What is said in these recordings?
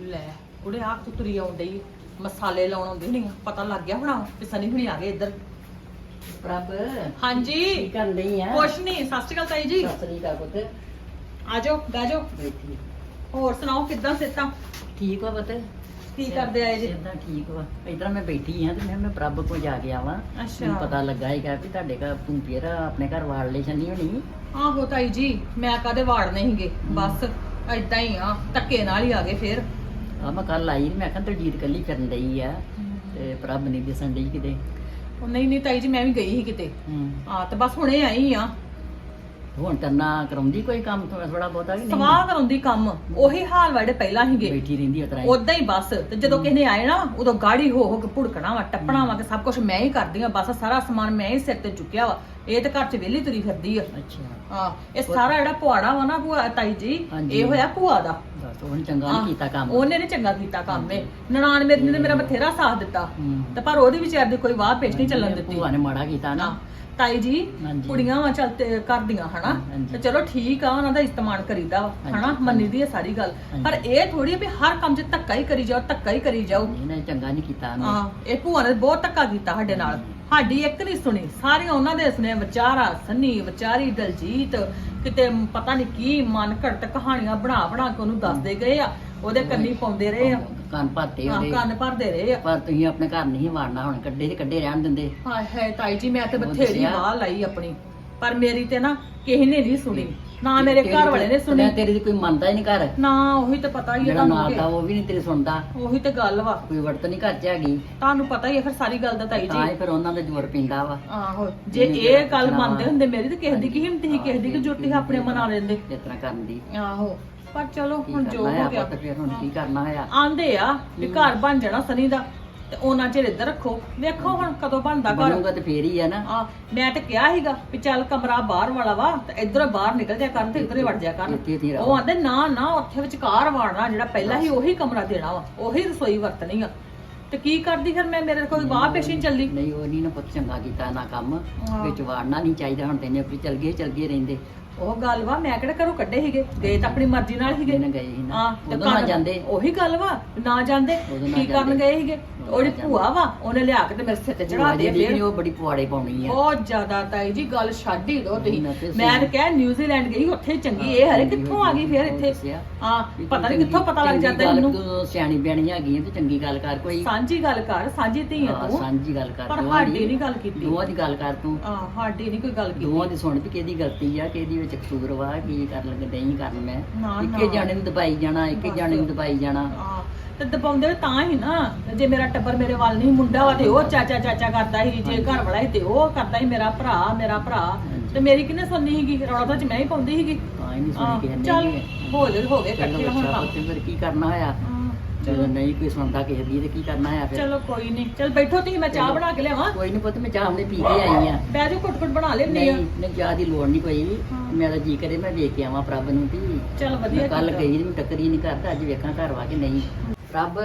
ਲੈ ਕੁੜੇ ਆ ਤੁਤਰੀ ਆਉਣ ਡਈ ਮਸਾਲੇ ਲਾਉਣ ਆਉਂਦੀ ਨਹੀਂ ਪਤਾ ਲੱਗ ਗਿਆ ਹੋਣਾ ਕਿ ਸਨੀ ਹੁਣੀ ਆ ਗਏ ਇੱਧਰ। ਪ੍ਰਭ ਹਾਂਜੀ। ਕੀ ਕਰਨ ਲਈ ਆ? ਕੁਛ ਨਹੀਂ ਸਤਿ ਸ਼੍ਰੀ ਅਕਾਲ ਤਾਈ ਜੀ। ਸਤਿ ਸ੍ਰੀ ਅਕਾਲ ਪੁੱਤ। ਆਜੋ ਬੈਜੋ ਬੈਠੀ ਹੋਰ ਸੁਣਾਓ ਕਿੱਦਾਂ ਸਿਹਤਾਂ? ਠੀਕ ਵਾ ਪੁੱਤ। ਕੀ ਕਰਦੇ ਆਏ ਜੀ? ਇਦਾਂ ਠੀਕ ਵਾ। ਇਧਰ ਮੈਂ ਬੈਠੀ ਆ ਤੇ ਮੈਂ ਮੈਂ ਪ੍ਰਭ ਕੋ ਜਾ ਕੇ ਆਵਾਂ। ਅੱਛਾ। ਮੈਨੂੰ ਪਤਾ ਲੱਗਾ ਹੈਗਾ ਵੀ ਤੁਹਾਡੇ ਘਰ ਤੂੰ ਫੇਰ ਆਪਣੇ ਘਰ ਵਾੜ ਲੈ ਛੰਨੀ ਹੋਣੀ। ਆਹੋ ਤਾਈ ਜੀ ਮੈਂ ਕਦੇ ਵਾੜਨੇ ਹੀਗੇ ਬਸ ਏਦਾਂ ਹੀ ਆ ਧੱਕੇ ਨਾਲ ਹੀ ਆ ਗਏ ਫੇਰ। ਆ ਮੈਂ ਕੱਲ ਆਈ ਮੈਂ ਕਿਹਾ ਦਲਜੀਤ ਕੱਲੀ ਫਿਰਨ ਡਈ ਆ ਤੇ ਪ੍ਰਭ ਨਹੀਂ ਦਿਸਣ ਡਈ ਕਿਤੇ। ਉਹ ਨਹੀਂ ਨਹੀਂ ਤਾਈ ਜੀ ਮੈਂ ਵੀ ਗਈ ਸੀ ਕਿਤੇ। ਹੂੰ। ਆ ਤੇ ਬਸ ਹੁਣੇ ਆਈ ਆ। ਹੁਣ ਤਰਨਾ ਕਰਾਉਂਦੀ ਕੋਈ ਕੰਮ ਥੋੜਾ ਬਹੁਤਾ ਕਿ ਨਹੀਂ। ਸਵਾਹ ਕਰਾਉਂਦੀ ਕੰਮ ਉਹੀ ਹਾਲ ਵਾੜੇ ਪਹਿਲਾਂ ਹੀਗੇ ਬੈਠੀ ਰਹਿੰਦੀ ਉਤਰਾ ਉਦਾਂ ਹੀ ਬਸ ਤੇ ਜਦੋਂ ਕਿਸੇ ਨੇ ਆਏ ਨਾ ਉਦੋਂ ਗਾੜੀ ਹੋ ਹੋ ਕੇ ਭੁੜਕਣਾ ਵਾ ਟੱਪਣਾ ਵਾ ਕਿ ਸਭ ਕੁਝ ਮੈਂ ਹੀ ਕਰਦੀ ਆ ਬਸ ਸਾਰਾ ਸਮਾਨ ਮੈਂ ਹੀ ਸਿਰ ਤੇ ਚੁੱਕਿਆ ਵਾ। ਇਹ ਤੇ ਘਰ 'ਚ ਵਿਹਲੀ ਤੁਰੀ ਫਿਰਦੀ ਆ। ਅੱਛਾ। ਹਾਂ ਇਹ ਸਾਰਾ ਜਿਹੜਾ ਪੁਆੜਾ ਵਾ ਨਾ ਭੂਆ ਤਾਈ ਜੀ ਹਾਂਜੀ। ਇਹ ਹੋਇਆ ਭੂਆ ਦਾ। ਹੁਣ ਚੰਗਾ ਨਹੀਂ ਕੀਤਾ ਕੰਮ। ਉਹਨੇ ਨੇ ਚੰਗਾ ਕੀਤਾ ਕੰਮ ਇਹ। ਨਨਾਣ ਮੇਰੀ ਨੇ ਤੇ ਮੇਰਾ ਬਥੇਰਾ ਸਾਥ ਦਿੱਤਾ। ਹੂੰ। ਤੇ ਪਰ ਉਹਦੀ ਵਿਚਾਰ ਦੀ ਕੋਈ ਵਾਹ ਪੇਸ਼ ਨਹੀਂ ਚੱਲਣ ਦਿੱਤੀ। ਭੂਆ ਨੇ ਮਾੜਾ ਕੀਤਾ ਨਾ। ਨਾ ਤਾਈ ਜੀ ਹਾਂਜੀ। ਕੁੜੀਆਂ ਵਾ ਚੱਲ ਤੇ ਕਰਦੀਆਂ ਹਨਾ? ਹਾਂਜੀ। ਤੇ ਚਲੋ ਠੀਕ ਆ ਉਹਨਾਂ ਦਾ ਇਸਤੇਮਾਲ ਕਰੀਦਾ ਵਾ ਹਾਂਜੀ, ਹਨਾ? ਮੰਨੀ ਦੀ ਹੈ ਸਾਰੀ ਗੱਲ। ਪਰ ਇਹ ਥੋੜੀ ਵੀ ਹਰ ਕੰਮ 'ਚ ਧੱਕਾ ਹੀ ਕਰੀ ਜਾਓ ਧੱਕਾ ਹੀ ਕਰੀ ਜਾਓ। ਇਹਨੇ ਚੰਗਾ ਨਹੀਂ ਕੀਤਾ ਉਹਨੇ। ਹਾਂ ਇਹ ਭੂਆ ਨੇ ਬਹੁਤ ਧੱਕਾ ਕੀਤਾ ਸਾਡੇ ਨਾਲ। ਸਾਡੀ ਇੱਕ ਨਹੀਂ ਸੁਣੀ। ਸਾਰੀਆਂ ਉਹਨਾਂ ਦੇ ਸੁਣੇ। ਵਿਚਾਰਾ ਸੰਨੀ ਵਿਚਾਰੀ ਦਲਜੀਤ ਕਿਤੇ ਪਤਾ ਨਹੀਂ ਕੀ ਮਨ ਘੜਤ ਕਹਾਣੀਆਂ ਬਣਾ ਬਣਾ ਕੇ ਉਹਨੂੰ ਦੱਸਦੇ ਗਏ ਆ। ਉਹਦੇ ਕੰਨੀ ਪਾਉਂਦੇ ਰਹੇ ਆ। ਕੰਨ ਭਾਤੇ ਹਾਂ, ਉਹਦੇ। ਕੰਨ ਭਰਦੇ ਰਹੇ ਆ। ਪਰ ਤੁਸੀਂ ਆਪਣੇ ਘਰ ਨਹੀਂ ਵਾੜਨਾ ਹੁਣ ਕੱਡੇ ਤੇ ਕੱਡੇ ਰਹਿਣ ਦਿੰਦੇ। ਹਾਏ ਹਾਏ ਤਾਈ ਜੀ ਮੈਂ ਤੇ ਬਥੇਰੀ। ਵਾਹ ਲਾਈ ਆਪਣੀ। ਪਰ ਮੇਰੀ ਤੇ ਨਾ ਕਿਸੇ ਨੇ ਨਹੀਂ ਸੁਣੀ। ਨਾ ਮੇਰੇ ਤੇਰੀ ਘਰ ਵਾਲੇ ਨੇ ਸੁਣੀ। ਮੈਂ ਤੇਰੀ ਦੀ ਕੋਈ ਮੰਨਦਾ ਹੀ ਨਹੀਂ ਘਰ। ਨਾ ਉਹੀ ਤੇ ਪਤਾ ਹੀ ਹੈ ਜਿਹੜਾ ਨਾਲ ਦਾ ਤੁਹਾਨੂੰ ਉਹ ਵੀ ਨਹੀਂ ਤੇਰੀ ਸੁਣਦਾ। ਉਹੀ ਤੇ ਗੱਲ ਵਾ। ਕੋਈ ਵਰਤ ਨਹੀਂ ਘਰ ਚ ਹੈਗੀ। ਤੁਹਾਨੂੰ ਪਤਾ ਹੀ ਹੈ ਫਿਰ ਸਾਰੀ ਗੱਲ ਦਾ ਤਾਈ ਤਾਂ ਜੀ ਹੀ ਫਿਰ ਉਹਨਾਂ ਦਾ ਜ਼ੋਰ ਪਿੰਦਾ ਵਾ। ਆਹੋ ਜੇ ਇਹ ਗੱਲ ਮੰਨਦੇ। ਹੁੰਦੇ ਮੇਰੀ ਤੇ ਕਿਸੇ ਦੀ ਕੀ ਹਿੰਮਤ ਸੀ ਕਿਸੇ ਦੀ ਕਿ ਜੁੱਤੀ ਆਪਣੇ ਮਨਾ ਲੈਂਦੇ। ਇਸ ਤਰ੍ਹਾਂ ਕਰਨ ਦੀ। ਆਹੋ ਪਰ ਚਲੋ ਕੀ ਹੁਣ ਜੋ ਕਰਨਾ ਹੋ ਹੈ ਗਿਆ। ਆਪਾਂ ਫਿਰ ਹੁਣ ਕੀ ਕਰਨਾ ਹੋਇਆ ਆਂਦੇ ਆ ਵੀ ਘਰ ਬਣ ਜਾਣਾ ਸਨੀ ਦਾ। ਤੇ ਉਹਨਾਂ ਚਿਰ ਇੱਧਰ ਰੱਖੋ। ਵੇਖੋ ਹੁਣ ਕਦੋਂ ਬਣਦਾ ਘਰ। ਬਣੂਗਾ ਤੇ ਫੇਰ ਹੀ ਆ ਨਾ। ਆ ਮੈਂ ਤੇ ਕਿਹਾ ਸੀਗਾ ਵੀ ਚੱਲ ਕਮਰਾ ਬਾਹਰ ਵਾਲਾ ਵਾ ਤੇ ਇਧਰੋਂ ਬਾਹਰ ਨਿਕਲ ਜਾ ਕਰਨ ਤੇ ਇਧਰ ਵੜ ਜਾ ਕਰਨ। ਇੱਥੇ ਹੀ ਰਹੋ। ਉਹ ਆਂਦੇ ਨਾ ਨਾ ਉੱਥੇ ਵਿਚਕਾਰ ਵਾੜਨਾ ਜਿਹੜਾ ਪਹਿਲਾਂ ਹੀ ਉਹੀ ਕਮਰਾ ਦੇਣਾ ਵਾ। ਉਹੀ ਰਸੋਈ ਵਰਤਣੀ ਆ। ਤੇ ਕੀ ਕਰਦੀ ਫਿਰ ਮੈਂ? ਮੇਰੇ ਕੋਲ ਬਾਹ ਪੇਸ਼ੀ ਨੀ ਚੱਲਦੀ। ਨਹੀਂ ਉਹ ਨਹੀਂ ਨਾ ਪੁੱਤ ਚੰਗਾ ਕੀਤਾ ਨਾ ਕੰਮ। ਹਾਂ। ਵਿੱਚ ਵਾੜਨਾ ਨਹੀਂ ਚਾਹੀਦਾ ਹੁਣ ਤੈਨੇ ਵੀ ਚਲ ਗਏ ਚਲ ਗਏ ਰਹਿੰਦੇ। ਉਹ ਗੱਲ ਵਾ ਮੈਂ ਕਿਹੜਾ ਘਰੋਂ ਕੱਢੇ ਸੀਗੇ? ਗਏ ਤਾਂ ਆਪਣੀ ਮਰਜ਼ੀ ਨਾਲ ਸੀਗੇ। ਨਾ ਗਏ ਸੀ ਨਾ ਹਾਂ ਤੇ ਉਦੋਂ ਨਾ ਜਾਂਦੇ। ਉਹੀ ਗੱਲ ਵਾ ਨਾ ਜਾਂਦੇ। ਉਦੋਂ ਨਾ ਕੀ ਕਰਨ ਜਾਂਦੇ। ਗਏ ਸੀਗੇ? ਉਹਦੀ ਭੂਆ ਵਾ ਉਹਨੇ ਲਿਆ ਕੇ ਤੇ ਮੇਰੇ ਸਿਰ ਤੇ ਚੜਾ ਦੇ ਜਿਹੜੀ ਫਿਰ। ਉਹ ਬੜੀ ਪੁਆੜੇ ਪਾਉਣੀ ਆ। ਬਹੁਤ ਜ਼ਿਆਦਾ ਤਾਈ ਜੀ ਗੱਲ ਛੱਡ ਹੀ ਦੋ ਤੁਸੀਂ। ਤੇ ਮੈਂ ਤਾਂ ਕਹਿ ਨਿਊਜ਼ੀਲੈਂਡ ਗਈ ਉੱਥੇ ਚੰਗੀ ਇਹ ਹਰੇ ਕਿੱਥੋਂ ਆ ਗਈ ਫਿਰ ਇੱਥੇ। ਹਾਂ ਪਤਾ ਨਹੀਂ ਕਿੱਥੋਂ ਪਤਾ ਲੱਗ ਜਾਂਦਾ ਇਹਨੂੰ। ਤੂੰ ਸਿਆਣੀ ਬਿਆਣੀ ਹੈਗੀ ਆ ਤੇ ਚੰਗੀ ਗੱਲ ਕਰ ਕੋਈ। ਸਾਂਝੀ ਗੱਲ ਕਰ ਸਾਂਝੀ ਧੀ ਆ ਹਾਂ, ਤੂੰ। ਸਾਂਝੀ ਗੱਲ ਕਰ ਪਰ ਦੋਵਾਂ ਸਾਡੀ। ਨਹੀਂ ਗੱਲ ਕੀਤੀ। ਦੋਵਾਂ ਦੀ ਗੱਲ ਕਰ ਤੂੰ। ਹਾਂ ਸਾਡੀ ਨਹੀਂ ਕੋਈ ਗੱਲ ਕੀਤੀ ਦੋਵਾਂ ਦੀ ਸੁਣ ਵੀ ਕਿਹਦੀ ਗਲਤੀ ਆ ਕਿਹਦੀ ਵਿੱਚ ਕਸੂਰ ਵਾ ਕੀ ਕਰ ਲੱਗੇ ਨਹੀਂ ਕਰਨ ਮੈਂ। ਨਾ, ਇੱਕੇ ਨਾ। ਜਾਣੇ ਨੂੰ ਦਬਾਈ ਜਾਣਾ ਇੱਕੇ ਬਸ। ਜਾਣੇ ਨੂੰ ਦਬਾਈ ਜਾਣਾ। ਹਾਂ ਤੇ ਦਬਾਉਂਦੇ ਤਾਂ ਹੀ ਨਾ। ਜੇ ਮੇਰਾ ਟੱਬਰ ਮੇਰੇ ਵੱਲ ਨਹੀਂ ਮੁੰਡਾ ਵਾ ਤੇ ਉਹ ਚਾਚਾ ਚਾਚਾ ਕਰਦਾ ਸੀ। ਜੇ ਘਰ ਵਾਲਾ ਸੀ ਤੇ ਉਹ ਕਰਦਾ ਸੀ ਮੇਰਾ ਭਰਾ ਮੇਰਾ ਭਰਾ। ਤੇ ਮੇਰੀ ਕਿਹਨੇ ਸੁਣਨੀ ਸੀਗੀ? ਰੌਲਾ ਤਾਂ ਚ ਮੈਂ ਹੀ ਪਾਉਂਦੀ ਸੀਗੀ। ਹਾਂ ਇਹ ਨਹੀਂ ਹਾਂ, ਸੁਣੀ ਕਿਸੇ ਨੇ ਚੱਲ। ਹੋ ਗਏ ਹੋ ਗਏ ਇਕੱਠੇ ਹੁਣ ਫਿਰ ਕੀ ਕਰਨਾ ਹੋਇਆ? ਹਾਂ, ਜਦੋਂ ਨਹੀਂ ਕੋਈ ਸੁਣਦਾ ਕਿਸੇ ਦੀ ਤੇ ਕੀ ਕਰਨਾ ਹੋਇਆ ਫਿਰ? ਚਲੋ ਕੋਈ ਨਹੀਂ ਚਲ ਬੈਠੋ ਤੁਸੀਂ ਮੈਂ ਚਾਹ। ਬਣਾ ਕੇ ਲਿਆਵਾਂ। ਕੋਈ ਨਹੀਂ ਪੁੱਤ ਮੈਂ ਚਾਹ ਹੁਣੇ ਪੀ ਕੇ ਆਈ ਆ। ਬਹਿ ਜਾਓ ਘੁੱਟ ਘੁੱਟ ਬਣਾ ਲੈਂਦੀ ਆ। ਨਹੀਂ ਨਹੀਂ ਚਾਹ ਦੀ ਲੋੜ ਨਹੀਂ ਕੋਈ ਹਾਂ। ਮੇਰਾ ਜੀ ਕਰੇ ਮੈਂ ਵੇਖ ਕੇ ਆਵਾਂ ਪ੍ਰਭ ਨੂੰ ਵੀ। ਚਲ ਵਧੀਆ ਕੱਲ ਕੀਤਾ। ਗਈ ਮੈਂ ਟੱਕਰੀ ਨਹੀਂ ਕਰਦਾ ਅੱਜ ਵੇਖਾਂ ਘਰ ਵਾ ਕੇ ਨਹੀਂ। ਪ੍ਰਭ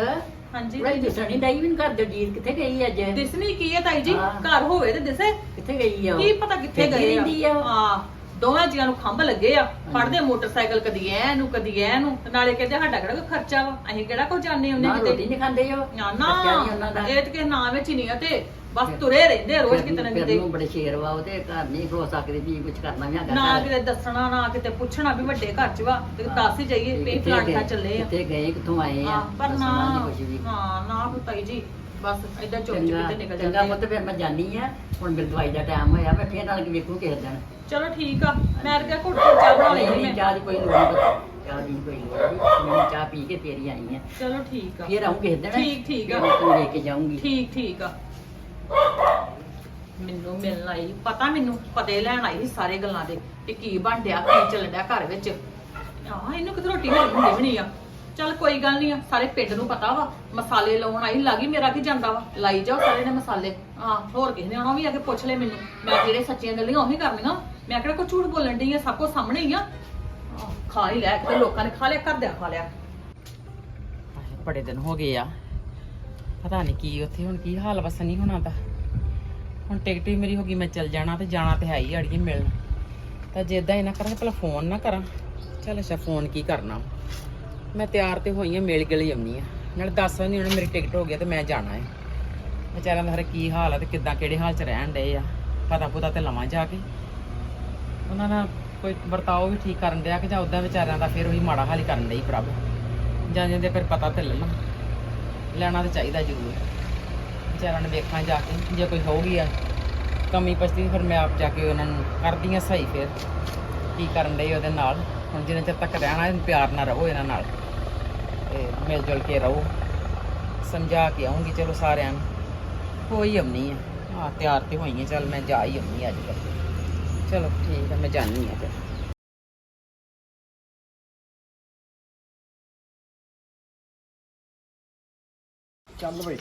ਹਾਂਜੀ। ਬੜਾ ਦਿਸਣੀ ਡਈ ਵੀ ਨੀ ਘਰ ਦੇ ਜੀ ਕਿੱਥੇ ਗਈ ਅੱਜ? ਦਿਸਣੀ ਕੀ ਹੈ ਤਾਈ ਜੀ? ਹਾਂ। ਘਰ ਹੋਵੇ ਤੇ ਦਿਸੇ। ਕਿੱਥੇ ਗਈ ਆ ਉਹ? ਕੀ ਪਤਾ ਕਿੱਥੇ ਫਿਰਦੀ ਗਏ ਰਹਿੰਦੀ ਆ ਆ ਉਹ। ਹਾਂ। ਦੋਵਾਂ ਜੀਆਂ ਨੂੰ ਖੰਭ ਲੱਗੇ ਆ ਫੜਦੇ ਮੋਟਰਸਾਈਕਲ ਕਦੀ ਐ ਨੂੰ ਕਦੀ ਐ ਨੂੰ ਤੇ ਨਾਲੇ ਕਹਿੰਦੇ ਸਾਡਾ ਕਿਹੜਾ ਕੋਈ ਖਰਚਾ ਵਾ? ਅਸੀਂ ਕਿਹੜਾ ਕੋ ਜਾਣੇ ਹੁੰਦੇ ਨਾ ਰੋਟੀ ਨਹੀਂ ਖਾਂਦੇ ਉਹ ਨਾ ਬੱਚਿਆਂ ਨੀ ਉਹਨਾਂ ਦਾ। ਨਾ ਇਹ ਤੇ ਕਿਸੇ ਨਾਂ ਵਿੱਚ ਹੀ ਨਹੀਂ ਆ ਤੇ ਬਸ ਤੁਰੇ ਰਹਿੰਦੇ ਆ ਰੋਜ਼ ਕਿਤੇ ਨਾ ਕਿਤੇ। ਨੂੰ ਬੜੇ ਸ਼ੇਰ ਵਾ ਉਹਦੇ ਘਰ ਨਹੀਂ ਹੋ ਸਕਦੇ ਵੀ ਕੁਝ ਕਰਨਾ ਵੀ ਹੈਗਾ ਨਾ ਘਰ। ਕਿਤੇ ਦੱਸਣਾ ਨਾ ਕਿਤੇ ਪੁੱਛਣਾ ਵੀ ਵੱਡੇ ਘਰ ਚ ਵਾ ਤੇ ਦੱਸ ਹੀ ਜਾਈਏ ਵੀ ਕਿੱਥੇ ਗਏ- ਚੱਲੇ ਆ। ਕਿੱਥੇ ਗਏ ਕਿੱਥੋਂ ਆਏ ਆ ਹਾਂ, ਪਰ ਨਾ ਦੱਸਣਾ ਨੀ। ਕੁਛ ਵੀ। ਹਾਂ ਨਾ ਕੋਈ ਤਾਈ ਜੀ। ਬਸ ਏਦਾਂ ਚੁੱਪ ਚੰਗਾ ਚੁੱਪ ਤੇ ਨਿਕਲ ਚੰਗਾ ਜਾਂਦੇ ਆ। ਪੁੱਤ ਫਿਰ ਮੈਂ ਜਾਨੀ ਆ ਹੁਣ ਮੇਰੇ ਦਵਾਈ ਦਾ ਟਾਈਮ ਹੋਇਆ ਮੈਂ ਫੇਰ ਨਾਲ ਵੇਖੂ ਕਿਸੇ ਦਿਨ ਚਲੋ ਠੀਕ ਆ ਮੈਂ ਤਾਂ ਘੁੱਟ ਘੁੱਟ ਚਾਹ ਬਣਾ ਨਹੀਂ ਲਈ ਨਹੀਂ ਮੈਂ। ਚਾਹ ਦੀ ਕੋਈ ਲੋੜ ਨਹੀਂ ਪੁੱਤ। ਚਾਹ ਦੀ ਕੋਈ ਲੋੜ ਨਹੀਂ। ਮੈਂ ਚਾਹ ਪੀ ਕੇ ਫੇਰ ਹੀ ਆਈ ਆ ਚਲੋ ਠੀਕ ਆ। ਫੇਰ ਆਉਂ ਕਿਸੇ ਦਿਨ ਠੀਕ, ਠੀਕ ਆ। ਫਿਰ ਤੂੰ ਲੈ ਕੇ ਜਾਊਂਗੀ। ਠੀਕ ਠੀਕ ਆ। ਮੈਨੂੰ ਮਿਲਣ ਆਈ ਪਤਾ ਮੈਨੂੰ ਪਤੇ ਲੈਣ ਆਈ ਸੀ ਸਾਰੇ ਗੱਲਾਂ ਦੇ ਕਿ ਕੀ ਬਣ ਡਿਆ ਕੀ ਚੱਲਣ ਡਿਆ ਘਰ ਵਿੱਚ। ਹਾਂ ਇਹਨੂੰ ਕਿਤੇ ਰੋਟੀ ਮਿਲ ਹੁੰਦੀ ਵੀ ਨਹੀਂ ਆ। ਚੱਲ ਕੋਈ ਗੱਲ ਨਹੀਂ ਆ ਸਾਰੇ ਪਿੰਡ ਨੂੰ ਪਤਾ ਵਾ ਮਸਾਲੇ ਲਾਉਣ ਆਈ ਲੱਗੀ ਮੇਰਾ ਕੀ ਜਾਂਦਾ ਵਾ? ਲਾਈ ਜਾਓ ਸਾਰੇ ਨੇ ਮਸਾਲੇ। ਹਾਂ ਹੋਰ ਕਿਸੇ ਨੇ ਆਉਣਾ ਵੀ ਆ ਕੇ ਪੁੱਛ ਲੈ ਮੈਨੂੰ। ਮੈਂ ਜਿਹੜੇ ਸੱਚੀਆਂ ਗੱਲਾਂ ਉਹੀ ਕਰਨੀਆਂ। ਮੈਂ ਕਿਹੜਾ ਕੋਈ ਝੂਠ ਬੋਲਣ ਡਈ ਆ ਸਭ ਕੁਝ ਸਾਹਮਣੇ ਹੀ ਆ। ਆਹ, ਖਾ ਹੀ ਲੈ ਕਿਤੇ ਲੋਕਾਂ ਨੇ ਖਾ ਲਿਆ ਘਰਦਿਆਂ ਖਾ ਲਿਆ। ਬੜੇ ਦਿਨ ਹੋ ਗਏ ਆ। ਪਤਾ ਨਹੀਂ ਕੀ ਉੱਥੇ ਹੁਣ ਕੀ ਹਾਲ ਵਸ ਨਹੀਂ ਹੋਣਾ ਦਾ ਹੁਣ ਟਿਕਟ ਵੀ ਮੇਰੀ ਹੋ ਗਈ ਮੈਂ ਚੱਲ ਜਾਣਾ ਤੇ ਜਾਣਾ ਤੇ ਹੈ ਹੀ ਅੜੀਏ ਮਿਲਣ। ਤਾਂ ਜੇ ਇਦਾਂ ਹੀ ਨਾ ਕਰਾਂ ਭਲਾ ਫੋਨ ਨਾ ਕਰਾਂ। ਚੱਲ ਅੱਛਾ ਫੋਨ ਕੀ ਕਰਨਾ ਵਾ? ਮੈਂ ਤਿਆਰ ਤੇ ਹੋਈ ਆ, ਮੇਲ ਗਲੀ ਆਉਣੀ ਆ। ਨਾਲ ਦੱਸ ਵਜੇ ਉਹਨੇ ਮੇਰੀ ਟਿਕਟ ਹੋ ਗਈ ਤੇ ਮੈਂ ਜਾਣਾ ਹੈ ਵਿਚਾਰਿਆਂ ਦਾ ਹਰ ਕੀ ਹਾਲ ਆ ਤੇ ਕਿੱਦਾਂ ਕਿਹੜੇ ਹਾਲ ਚ ਰਹਿਣ ਡਏ ਆ, ਪਤਾ ਪੁਤਾ ਤੇ ਲਵਾਂ ਜਾ ਕੇ। ਉਹਨਾਂ ਦਾ ਕੋਈ ਵਰਤਾਓ ਵੀ ਠੀਕ ਕਰਨ ਦਿਆ ਕਿ ਜਾਂ ਉਦਾਂ ਵਿਚਾਰਿਆਂ ਦਾ ਫਿਰ ਉਹੀ ਮਾੜਾ ਹਾਲ ਹੀ ਕਰਨ ਡਈ ਪ੍ਰਭ। ਜਾਂ ਜਾਂਦੇ ਫਿਰ ਪਤਾ ਤੇ ਲੈ ਲੈਣਾ ਤਾਂ ਚਾਹੀਦਾ ਜ਼ਰੂਰ। ਵਿਚਾਰਿਆਂ ਨੂੰ ਵੇਖਾਂ ਜਾ ਕੇ, ਜੇ ਕੋਈ ਹੋਊਗੀ ਆ, ਕਮੀ ਪਛਤੀ ਫਿਰ ਮੈਂ ਆਪ ਜਾ ਕੇ ਉਹਨਾਂ ਨੂੰ ਕਰਦੀ ਆ ਸਹੀ ਫਿਰ। ਕੀ ਕਰਨ ਡਈ ਉਹਦੇ ਨਾਲ। ਹੁਣ ਜਿੰਨਾ ਚਿਰ ਤੱਕ ਰਹਿਣਾ, ਪਿਆਰ ਨਾਲ ਰਹੋ ਇਹਨਾਂ ਨਾਲ। ਤੇ ਮਿਲ ਜੁਲ ਕੇ ਰਹੋ ਸਮਝਾ ਕੇ ਆਉਂਗੀ ਚਲੋ ਸਾਰਿਆਂ ਨੂੰ ਹੋਈ ਆਉਣੀ ਆ ਹਾਂ ਤਿਆਰ ਤੇ ਹੋਈ ਆ ਚਲ ਮੈਂ ਜਾ ਹੀ ਆਉਣੀ ਅੱਜ ਕੱਲ੍ਹ ਚਲੋ ਠੀਕ ਆ ਮੈਂ ਜਾਣੀ ਆ ਫਿਰ ਚੱਲ ਬਈ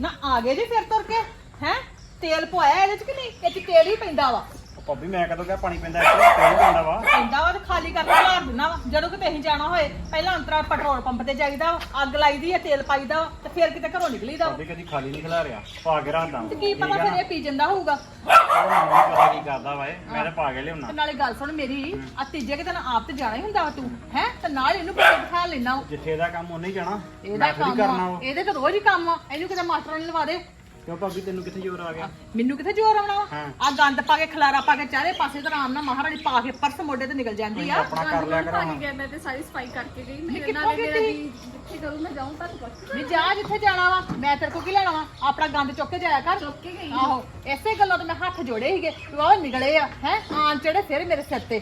ਨਾ ਆ ਗਏ ਜੀ ਫਿਰ ਤੁਰ ਕੇ ਹੈ ਤੇਲ ਪਵਾਇਆ ਇਹਦੇ ਚ ਕਿ ਨਹੀਂ ਇਹ ਚ ਤੇਲ ਹੀ ਪੈਂਦਾ ਵਾ ਉਹ ਭਾਬੀ ਮੈਂ ਕਦੋਂ ਕਿਹਾ ਪਾਣੀ ਪੈਂਦਾ ਇੱਥੇ? ਪੈਂਦਾ ਵਾ। ਪੈਂਦਾ ਵਾ ਤੇ ਖਾਲੀ ਕਰਕੇ ਘਾਰ ਦਿੰਦਾ ਵਾ। ਜਦੋਂ ਕਿਤੇ ਅਸੀਂ ਜਾਣਾ ਹੋਏ ਪਹਿਲਾਂ ਅੰਤਰਾ ਪੈਟਰੋਲ ਪੰਪ ਤੇ ਜਾਈਦਾ ਵਾ ਅੱਗ ਲਾਈਦੀ ਆ ਤੇਲ ਪਾਈਦਾ ਵਾ ਤੇ ਫਿਰ ਕਿਤੇ ਘਰੋਂ ਨਿਕਲੀਦਾ ਵਾ। ਭਾਬੀ ਕਦੀ ਖਾਲੀ ਨਹੀਂ ਖਿਲਾ ਰਿਹਾ ਪਾ ਕੇ ਰੱਖਦਾ ਤੇ ਕੀ ਪਤਾ ਫਿਰ ਇਹ ਪੀ ਜਾਂਦਾ ਹੋਊਗਾ। ਪਤਾ ਕੀ ਕਰਦਾ ਵਾ ਇਹ ਮੈਂ ਤਾਂ ਪਾ ਕੇ ਲਿਆਉਣਾ। ਤੇ ਨਾਲੇ ਗੱਲ ਸੁਣ ਮੇਰੀ ਆ ਤੀਜੇ ਕਿਤੇ ਆਪ ਤੇ ਜਾਣਾ ਹੀ ਹੁੰਦਾ ਵਾ ਤੂੰ ਹੈ? ਤੇ ਨਾਲ ਇਹਨੂੰ ਪਿੱਛੇ ਬਿਠਾ ਲੈਣਾ ਜਿੱਥੇ ਦਾ ਕੰਮ ਉਹਨੇ ਹੀ ਜਾਣਾ। ਇਹਦਾ ਮੈਂ ਥੋੜ੍ਹੀ ਕੰਮ ਕਰਨਾ ਆ ਵਾ। ਇਹਦੇ ਤਾਂ ਰੋਜ਼ ਹੀ ਕੰਮ ਆ। ਇਹਨੂੰ ਕਿਤੇ ਮਾਸਟਰਾਂ ਨੇ ਲਵਾ ਦੇ। ਕਿਉਂ ਭਾਬੀ ਤੈਨੂੰ ਕਿੱਥੇ ਜ਼ੋਰ ਆ ਗਿਆ? ਮੈਨੂੰ ਕਿੱਥੇ ਜ਼ੋਰ ਆਉਣਾ ਵਾ? ਹਾਂ। ਆ ਗੰਦ ਪਾ ਕੇ ਖਲਾਰਾ ਪਾ ਕੇ ਚਾਰੇ ਪਾਸੇ ਤੇ ਆਰਾਮ ਨਾਲ ਮਹਾਰਾਣੀ ਪਾ ਕੇ ਪਰਸ ਮੋਢੇ ਤੇ ਨਿਕਲ ਜਾਂਦੀ ਆ। ਆਪਣਾ ਕਰ ਲਿਆ ਕਰੋ ਮੈਂ ਤੇ ਸਾਰੀ ਸਫ਼ਾਈ ਕਰਕੇ ਗਈ ਮੇਰੇ ਕਿੱਥੋਂ ਨਾਲ ਮੇਰਾ? ਵੀ ਜਿੱਥੇ ਕਰੂੰ ਮੈਂ ਜਾਊਂ ਤੁਹਾਨੂੰ ਪੁੱਛ ਵੀ ਜਾ ਜਿੱਥੇ ਜਾਣਾ ਵਾ ਮੈਂ ਤੇਰੇ ਕੋ ਕੀ ਲੈਣਾ ਵਾ? ਆਪਣਾ ਗੰਦ ਚੁੱਕ ਕੇ ਜਾਇਆ ਕਰ। ਚੁੱਕ ਕੇ ਗਈ। ਆਹੋ ਇਸੇ ਗੱਲੋਂ ਤਾਂ ਮੈਂ ਹੱਥ ਜੋੜੇ ਸੀਗੇ ਤੂੰ ਆਹ ਨਿਕਲੇ ਆ ਹੈ? ਆਣ ਚੜੇ ਫਿਰ ਮੇਰੇ ਸਿਰ ਤੇ।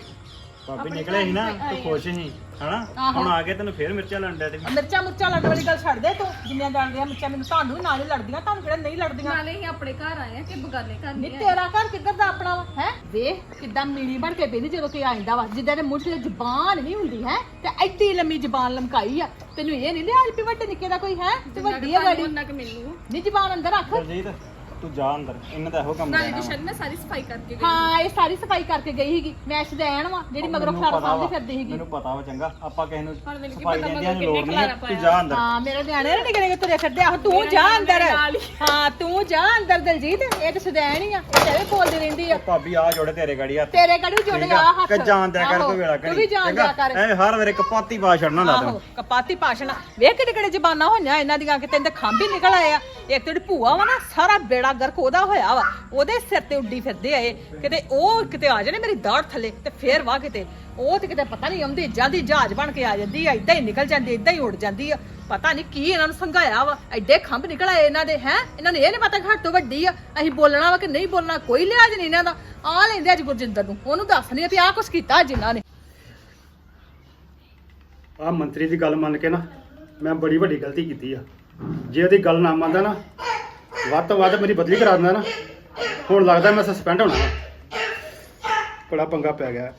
ਭਾਬੀ ਨਿਕਲੇ ਸੀ ਨਾ ਤੂੰ ਖੁਸ਼ ਸੀ ਹਨਾ। ਹੁਣ ਆ ਕੇ ਤੈਨੂੰ ਫੇਰ ਮਿਰਚਾਂ ਲੰਡਿਆ ਤੇ ਮਿਰਚਾਂ ਮੁਰਚਾਂ ਲੜਨ ਵਾਲੀ ਗੱਲ ਛੱਡ ਦੇ ਤੂੰ। ਜਿੰਨੀਆਂ ਜਾਣਦੀਆਂ ਮਿਰਚਾਂ ਮੈਨੂੰ ਤੁਹਾਨੂੰ ਵੀ ਨਾਲ ਹੀ ਲੜਦੀਆਂ ਤੁਹਾਨੂੰ ਕਿਹੜਾ ਨਹੀਂ ਲੜਦੀਆਂ? ਨਾਲੇ ਹੀ ਆਪਣੇ ਘਰ ਆਏ ਆ ਕਿ ਬਗਾਨੇ ਘਰ ਨੀ ਨਹੀਂ ਤੇਰਾ ਘਰ ਕਿੱਧਰ ਦਾ ਆਪਣਾ ਵਾ? ਹੈ? ਵੇਖ ਕਿੱਦਾਂ ਮੀਲੀ ਬਣ ਕੇ ਬੈਠੀ ਜਦੋਂ ਕੋਈ ਆਇਂਦਾ ਵਾ। ਜਿੱਦਾਂ ਦੇ ਮੂੰਹ ਤੇ ਜ਼ੁਬਾਨ ਨਹੀਂ ਹੁੰਦੀ ਹੈ? ਤੇ ਐਡੀ ਲੰਮੀ ਜ਼ੁਬਾਨ ਲਮਕਾਈ ਆ। ਤੈਨੂੰ ਇਹ ਨਹੀਂ ਲਿਆ ਵੀ ਵੱਡੇ ਨਿੱਕੇ ਦਾ ਕੋਈ ਹੈ? ਤੇ ਵੱਡੀ ਆ ਗਾੜੀ। ਉਹਨਾਂ ਕਿ ਮੈਨੂੰ ਨੀ ਜ਼ੁਬਾਨ ਅੰਦਰ ਰੱਖ। ਦਲਜੀਤ ਤੂੰ ਜਾ ਅੰਦਰ ਇਹਨਾਂ ਦਾ ਇਹੋ ਕੰਮ ਨਾਲੇ ਰਹਿਣਾ ਦੀ ਵਾ। ਮੈਂ ਸਾਰੀ ਸਫ਼ਾਈ ਕਰਕੇ ਗਈ। ਹਾਂ ਇਹ ਸਾਰੀ ਸਫ਼ਾਈ ਕਰਕੇ ਗਈ ਸੀਗੀ। ਮੈਂ ਸ਼ਦੈਣ ਵਾ ਜਿਹੜੀ ਮਗਰੋਂ ਮੈਨੂੰ ਖਲਾਰਾ ਪਤਾ ਸਾਂਭਦੀ ਵਾ, ਫਿਰਦੀ ਸੀਗੀ। ਮੈਨੂੰ ਪਤਾ ਵਾ ਚੰਗਾ ਆਪਾਂ ਕਿਸੇ ਨੂੰ ਹੁਣ ਮੈਨੂੰ ਕੀ ਸਫ਼ਾਈ ਪਤਾ ਦੇਣ ਦੀ ਮਗਰ ਲੋੜ ਕਿੰਨੇ ਨਹੀਂ ਹੈ, ਤੂੰ ਜਾ ਅੰਦਰ ਹਾਂ ਮੇਰੇ ਨਿਆਣੇ ਨੇ ਨਿਕਲੇ ਤੁਰੇ ਫਿਰਦੇ ਆਹੋ ਤੂੰ ਜਾ ਅੰਦਰ। ਹਾਂ। ਤੂੰ ਜਾ ਅੰਦਰ ਦਲਜੀਤ ਇਹ ਤਾਂ ਸ਼ਦੈਣ ਹੀ ਆ ਇਹ ਤੇਰੇ ਕੋਲਦੀ ਰਹਿੰਦੀ ਆ। ਭਾਬੀ ਆ ਜੋੜੇ ਤੇਰੇ ਗੜੀ ਹੱਥ। ਤੇਰੇ ਗੜੀ ਜੋੜੇ ਠੀਕ ਆ ਹੱਥ। ਕਿ ਜਾਣ ਦਿਆ ਕਰ ਆਹੋ, ਕੋਈ ਵੇਲਾ ਤੂੰ ਵੀ ਜਾਣ ਦਿਆ ਕਰ। ਐ ਹਰ ਵੇਲੇ ਕਪਾਤੀ ਪਾ ਛੱਡਣਾ ਦਾ ਆਹੋ ਤੈਨੂੰ ਕਪਾਤੀ ਭਾਸ਼ਣ ਵੇਖ ਕਿਹੜੇ ਕਿਹੜੇ ਜ਼ਬਾਨਾਂ ਹੋਈਆਂ ਇਹਨਾਂ ਦੀਆਂ ਕਿਤੇ ਇਹਦੇ ਖੰਭ ਹੀ ਨਿਕਲ ਆਏ ਆ। ਇੱਕ ਤੇ ਭੂਆ ਵਾ ਨਾ, ਸਾਰਾ ਬੇੜਾ ਗਰਕ ਉਹਦਾ ਹੋਇਆ ਵਾ। ਉਹਦੇ ਸਿਰ ਤੇ ਉੱਡੀ ਫਿਰਦੇ ਆਏ ਕਿਤੇ ਉਹ ਕਿਤੇ ਆ ਜਾਣੇ ਮੇਰੀ ਦਾੜ ਥੱਲੇ ਤੇ ਫੇਰ ਵਾ ਕਿਤੇ। ਉਹ ਤੇ ਕਿਤੇ ਪਤਾ ਨਹੀਂ ਆਉਂਦੀ, ਜਾਂਦੀ ਜਹਾਜ਼ ਬਣ ਕੇ ਆ ਜਾਂਦੀ ਆ, ਇਦਾਂ ਹੀ ਨਿਕਲ ਜਾਂਦੀ, ਇਦਾਂ ਹੀ ਉੱਡ ਜਾਂਦੀ ਆ। ਪਤਾ ਨਹੀਂ ਕੀ ਇਹਨਾਂ ਨੂੰ ਸੰਘਾਇਆ ਵਾ। ਐਡੇ ਖੰਭ ਨਿਕਲ ਆਏ ਇਹਨਾਂ ਦੇ, ਹੈ? ਇਹਨਾਂ ਨੂੰ ਇਹ ਨਹੀਂ ਪਤਾ ਘੱਟ ਤੋਂ ਵੱਡੀ ਆ। ਅਸੀਂ ਬੋਲਣਾ ਵਾ ਕਿ ਨਹੀਂ ਬੋਲਣਾ, ਕੋਈ ਲਿਹਾਜ਼ ਨਹੀਂ ਇਹਨਾਂ ਦਾ। ਆ ਲੈਂਦੇ ਅੱਜ ਗੁਰਜਿੰਦਰ ਨੂੰ। ਉਹਨੂੰ ਦੱਸ ਆ ਵੀ ਆਹ ਕੁਛ ਕੀਤਾ ਅੱਜ ਇਹਨਾਂ ਨੇ। ਆ ਮੰਤਰੀ ਦੀ ਗੱਲ ਮੰਨ ਕੇ ਨਾ, ਮੈਂ ਬੜੀ ਵੱਡੀ ਗਲਤੀ ਕੀਤੀ ਆ। ਜੇ ਉਹਦੀ ਗੱਲ ਨਾ ਮੰਨਦਾ ਨਾ ਵੱਧ ਤੋਂ ਵੱਧ ਮੇਰੀ ਬਦਲੀ ਕਰਾ ਦਿੰਦਾ ਨਾ ਹੁਣ ਲੱਗਦਾ ਮੈਂ ਸਸਪੈਂਡ ਹੋਣਾ। ਬੜਾ ਪੰਗਾ ਪੈ ਗਿਆ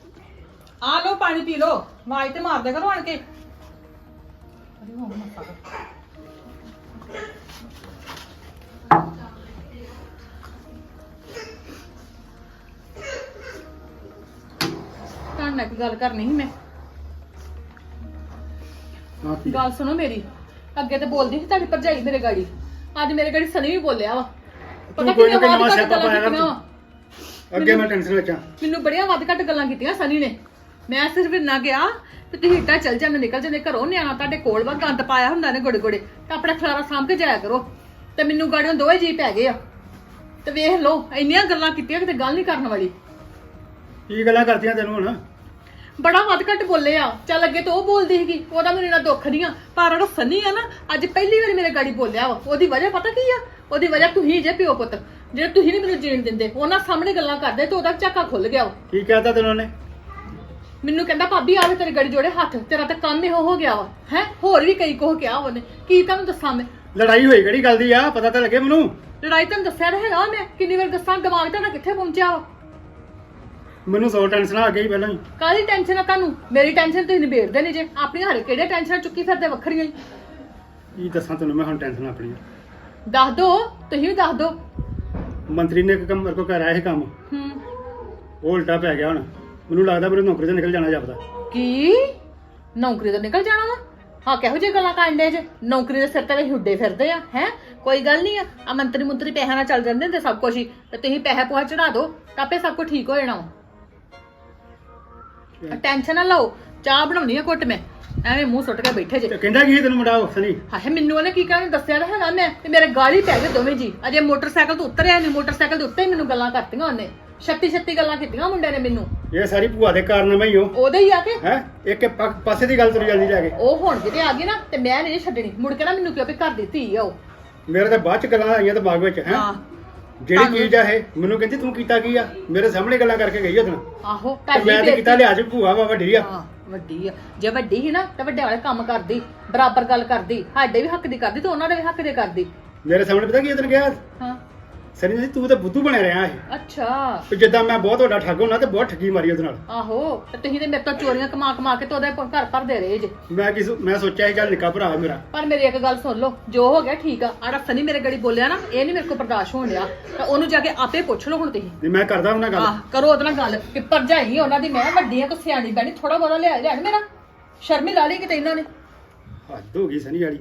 ਆ ਲੋ ਪਾਣੀ ਪੀ ਲੋ ਆਵਾਜ਼ ਤੇ ਮਾਰ ਦੇ ਕਰੋ ਆਣ ਕੇ ਅਰੇ ਹੋ ਮਸਾ ਤਾਂ ਇੱਕ ਗੱਲ ਕਰਨੀ ਸੀ ਮੈਂ ਹਾਂ ਠੀਕ ਆ। ਗੱਲ ਸੁਣੋ ਮੇਰੀ ਅੱਗੇ ਤੇ ਬੋਲਦੀ ਸੀ ਤੁਹਾਡੀ ਭਰਜਾਈ ਮੇਰੇ ਗਾੜੀ। ਅੱਜ ਮੇਰੇ ਗਾੜੀ ਸਨੀ ਵੀ ਬੋਲਿਆ ਵਾ। ਪਤਾ ਤੂੰ ਕੋਈ ਨਾ ਕਿੰਨੀਆਂ ਕੋਈ ਵੱਧ ਨਵਾਂ ਘੱਟ ਸਿਆਪਾ ਗੱਲਾਂ ਪਾਇਆ ਕਰ ਕੀਤੀਆਂ ਵਾ। ਅੱਗੇ ਮੈਂ ਟੈਨਸ਼ਨ ਵਿੱਚ ਆ। ਮੈਨੂੰ ਬੜੀਆਂ ਵੱਧ ਘੱਟ ਗੱਲਾਂ ਕੀਤੀਆਂ ਸਨੀ ਨੇ। ਮੈਂ ਸਿਰਫ ਇੰਨਾ ਗਿਆ ਤੇ ਤੁਸੀਂ ਇੱਟਾਂ ਚੱਲ ਜਾਂਦੇ ਨਿਕਲ ਜਾਂਦੇ ਘਰੋਂ ਨਿਆਣਾ ਤੁਹਾਡੇ ਕੋਲ ਵਾ ਗੰਦ ਪਾਇਆ ਹੁੰਦਾ ਨੇ ਗੋੜੇ ਗੋੜੇ ਤਾਂ ਆਪਣਾ ਖਲਾਰਾ ਸਾਂਭ ਕੇ ਜਾਇਆ ਕਰੋ। ਤੇ ਮੈਨੂੰ ਗਾੜੀਆਂ ਦੋਵੇਂ ਜੀ ਪੈ ਗਏ ਆ। ਤੇ ਵੇਖ ਲਓ ਇੰਨੀਆਂ ਗੱਲਾਂ ਕੀਤੀਆਂ ਕਿਤੇ ਗੱਲ ਨਹੀਂ ਕਰਨ ਵਾਲੀ। ਕੀ ਗੱਲਾਂ ਕਰਦੀਆਂ ਤੈਨੂੰ ਹੁਣ? ਬੜਾ ਵੱਧ ਘੱਟ ਬੋਲੇ ਆ। ਚੱਲ ਅੱਗੇ ਤਾਂ ਉਹ ਬੋਲਦੀ ਸੀਗੀ ਉਹਦਾ ਮੈਨੂੰ ਇੰਨਾ ਦੁੱਖ ਨਹੀਂ ਆ। ਪਰ ਜਿਹੜਾ ਸਨੀ ਆ ਨਾ ਅੱਜ ਪਹਿਲੀ ਵਾਰੀ ਮੇਰੇ ਗਾੜੀ ਬੋਲਿਆ ਵਾ। ਉਹਦੀ ਵਜ੍ਹਾ ਪਤਾ ਕੀ ਆ? ਉਹਦੀ ਵਜ੍ਹਾ ਤੁਸੀਂ ਜੇ ਪਿਓ ਪੁੱਤ ਜੇ ਤੁਸੀਂ ਨਹੀਂ ਮੈਨੂੰ ਜੀਣ ਦਿੰਦੇ ਉਹਨਾਂ ਸਾਹਮਣੇ ਗੱਲਾਂ ਕਰਦੇ ਤੇ ਉਹਦਾ ਝਾਕਾ ਖੁੱਲ ਗਿਆ ਵਾ। ਕੀ ਕਹਿਤਾ ਤੈਨੂੰ ਉਹਨੇ? ਮੈਨੂੰ ਕਹਿੰਦਾ ਭਾਬੀ ਆਵੇ ਤੇਰੇ ਗੜੀ ਜੋੜੇ ਹੱਥ ਤੇਰਾ ਤਾਂ ਕੰਮ ਹੀ ਹੋ ਹੋ ਗਿਆ ਵਾ। ਹੈ? ਹੋਰ ਵੀ ਕਈ ਕੋਹ ਕਿਹਾ ਉਹਨੇ। ਕੀ ਤੁਹਾਨੂੰ ਦੱਸਾਂ ਮੈਂ? ਲੜਾਈ ਹੋਈ ਕਿਹੜੀ ਗੱਲ ਦੀ ਆ? ਪਤਾ ਤਾਂ ਲੱਗੇ ਮੈਨੂੰ। ਲੜਾਈ ਤੁਹਾਨੂੰ ਦੱਸਿਆ ਤਾਂ ਹੈਗਾ ਮੈਂ। ਕਿੰਨੀ ਵਾਰ ਦੱਸਾਂ? ਦਿਮਾਗ ਤੁਹਾਡਾ ਕਿੱਥੇ ਪਹੁੰਚਿਆ ਵਾ? ਮੈਨੂੰ ਸੌ ਟੈਨਸ਼ਨ ਆ ਗਈ ਪਹਿਲਾਂ ਹੀ। ਕਾਹਦੀ ਟੈਨਸ਼ਨ ਆ ਤੁਹਾਨੂੰ? ਮੇਰੀ ਟੈਨਸ਼ਨ ਤੁਸੀਂ ਨਿਬੇੜਦੇ ਨਹੀਂ ਜੇ। ਆਪਣੀ ਹਰੇ ਕਿਹੜੇ ਟੈਨਸ਼ਨ ਚੁੱਕੀ ਫਿਰਦੇ ਵੱਖਰੀਆਂ ਹੀ। ਕੀ ਦੱਸਾਂ ਤੈਨੂੰ ਮੈਂ ਹੁਣ ਟੈਨਸ਼ਨ ਆਪਣੀ ਦੱਸ ਦੋ ਤੁਸੀਂ ਵੀ ਦੱਸ ਦੋ। ਮੰਤਰੀ ਨੇ ਇੱਕ ਕੰਮ ਮੇਰੇ ਕੋਲ ਕਰਾਇਆ ਇਹ ਕੰਮ। ਹੂੰ। ਉਹ ਉਲਟਾ ਪੈ ਗਿਆ ਹੁਣ। ਮੈਨੂੰ ਲੱਗਦਾ ਮੇਰੇ ਨੌਕਰੀ ਤੋਂ ਨਿਕਲ ਜਾਣਾ ਜਾਪਦਾ। ਕੀ? ਨੌਕਰੀ ਤੋਂ ਨਿਕਲ ਜਾਣਾ ਵਾ? ਹਾਂ ਕਿਹੋ ਜਿਹੀ ਗੱਲਾਂ ਕਾਂਡੇ ਜੇ? ਨੌਕਰੀ ਦੇ ਸਿਰ ਤੇ ਵੀ ਹੁੱਡੇ ਫਿਰਦੇ ਆ ਹੈ? ਕੋਈ ਗੱਲ ਨਹੀਂ ਆ। ਆ ਮੰਤਰੀ ਮੰਤਰੀ ਪੈਸਿਆਂ ਨਾਲ ਚੱਲ ਜਾਂਦੇ ਹੁੰਦੇ ਸਭ ਕੁਝ ਹੀ। ਤੇ ਤੁਸੀਂ ਪੈਸੇ ਪੋਹਾ ਚੜਾ ਦਿਓ ਤਾਂ ਆਪੇ ਸਭ ਕੁਝ ਠੀਕ ਹੋ ਜਾਣਾ ਵਾ। ਟੈਨਸ਼ਨ ਨਾ ਲਓ ਚਾਹ ਬਣਾਉਣੀ ਆ ਘੁੱਟ ਮੈਂ। ਐਵੇਂ ਮੂੰਹ ਸੁੱਟ ਕੇ ਬੈਠੇ ਜੇ। ਤੇ ਕਹਿੰਦਾ ਕੀ ਤੈਨੂੰ ਮੁੰਡਾ ਉਹ ਸਨੀ? ਹਾਏ ਮੈਨੂੰ ਉਹਨੇ ਕੀ ਕਹਿਣਾ ਦੱਸਿਆ ਤਾਂ ਹੈਗਾ ਮੈਂ ਤੇ ਮੇਰੇ ਗਾਲੀ ਪੈ ਗਏ ਦੋਵੇਂ ਜੀ। ਅਜੇ ਮੋਟਰਸਾਈਕਲ ਤੋਂ ਉਤਰਿਆ ਨਹੀਂ ਮੋਟਰਸਾਈਕਲ ਦੇ ਉੱਤੇ ਹੀ ਮੈਨੂੰ ਗੱਲਾਂ ਕਰਤੀਆਂ ਉਹਨੇ। ਛੱਤੀ ਛੱਤੀ ਗੱਲਾਂ ਕੀਤੀਆਂ ਮੁੰਡੇ ਨੇ ਮੈਨੂੰ। ਇਹ ਸਾਰੀ ਭੂਆ ਦੇ ਕਾਰਨ ਮੈਂ ਹੀ ਹੋ ਉਹਦੇ ਹੀ ਆ ਕੇ? ਹੈ? ਇੱਕ ਪਾ- ਪਾਸੇ ਦੀ ਗੱਲ ਤੁਰ ਜਾਂਦੀ ਜਾ ਕੇ। ਉਹ ਹੁਣ ਕਿਤੇ ਆ ਗਈ ਨਾ ਤੇ ਮੈਂ ਨਹੀਂ ਛੱਡਣੀ। ਮੁੜ ਕੇ ਨਾ ਮੈਨੂੰ ਕਿਹਾ ਵੀ ਘਰ ਦੀ ਧੀ ਆ ਉਹ। ਮੇਰੇ ਤਾਂ ਬਾਅਦ ਚ ਗੱਲਾਂ ਆਈਆਂ ਦਿਮਾਗ ਵਿੱਚ ਹੈ? ਹਾਂ। ਜਿਹੜੀ ਤੁਹਾਨੂੰ- ਚੀਜ਼ ਆ ਇਹ ਮੈਨੂੰ ਕਹਿੰਦੀ ਤੂੰ ਕੀਤਾ ਕੀ ਆ? ਮੇਰੇ ਸਾਹਮਣੇ ਗੱਲਾਂ ਕਰਕੇ ਗਈ ਉਹਦੋਂ ਆਹੋ ਤੇ ਮੈਂ ਤੇ ਕੀਤਾ ਲਿਆ ਚ ਭੂਆ ਵਾ ਵੱਡੀ ਆ। ਹਾਂ ਵੱਡੀ ਆ। ਜੇ ਵੱਡੀ ਸੀ ਨਾ ਤੇ ਵੱਡੇ ਵਾਲੇ ਕੰਮ ਕਰਦੀ ਬਰਾਬਰ ਗੱਲ ਕਰਦੀ। ਸਾਡੇ ਵੀ ਹੱਕ ਦੀ ਕਰਦੀ ਤੇ ਉਹਨਾਂ ਦੇ ਵੀ ਹੱਕ ਦੇ ਕਰਦੀ। ਮੇਰੇ ਸਾਹਮਣੇ ਪਤਾ ਕੀ ਉਹਦੋਂ ਕਿਹਾ ਹਾਂ। ਸਨੀ ਜੀ ਤੂੰ ਤਾਂ ਬੁੱਧੂ ਬਣਿਆ ਰਿਹਾ ਇਹ ਅੱਛਾ। ਜਿੱਦਾਂ ਮੈਂ ਬਹੁਤ ਵੱਡਾ ਠੱਗ ਹੋਣਾ ਤੇ ਬਹੁਤ ਠੱਗੀ ਮਾਰੀ ਉਹਦੇ ਨਾਲ। ਆਹੋ ਤੇ ਤੁਸੀਂ ਤੇ ਮੇਰੇ ਤੋਂ ਚੋਰੀਆਂ ਕਮਾ ਕਮਾ ਕੇ ਤੇ ਉਹਦੇ ਘਰ ਭਰਦੇ ਰਹੇ ਜੇ। ਮੈਂ ਕਿਸ ਮੈਂ ਸੋਚਿਆ ਸੀ ਚੱਲ ਨਿੱਕਾ ਭਰਾ ਮੇਰਾ। ਪਰ ਮੇਰੀ ਇੱਕ ਗੱਲ ਸੁਣ ਲਓ ਜੋ ਹੋ ਗਿਆ ਠੀਕ ਆ। ਆੜਾ ਸਨੀ ਮੇਰੇ ਗੜੀ ਬੋਲਿਆ ਨਾ ਇਹ ਨਹੀਂ ਮੇਰੇ ਕੋਲ ਬਰਦਾਸ਼ਤ ਹੋਣ ਡਿਆ। ਤਾਂ ਉਹਨੂੰ ਜਾ ਕੇ ਆਪੇ ਪੁੱਛ ਲਓ ਹੁਣ ਤੁਸੀਂ। ਤੇ ਮੈਂ ਕਰਦਾ ਉਹਨਾਂ ਗੱਲ। ਆਹ ਕਰੋ ਉਹਦੇ ਨਾਲ ਗੱਲ ਕਿ ਭਰਜਾਈ ਉਹਨਾਂ ਦੀ ਮੈਂ ਵੱਡੀ ਆ ਕੋ ਸਿਆਣੀ ਬੈਣੀ ਥੋੜਾ ਬਹੁਤਾ ਲਿਆ ਲੈਣ ਮੇਰਾ। ਸ਼ਰਮੀ ਲਾ ਲਈ ਕਿਤੇ ਇਹਨਾਂ ਨੇ। ਹੱਦ ਹੋ ਗਈ ਸਨੀ ਵਾਲੀ।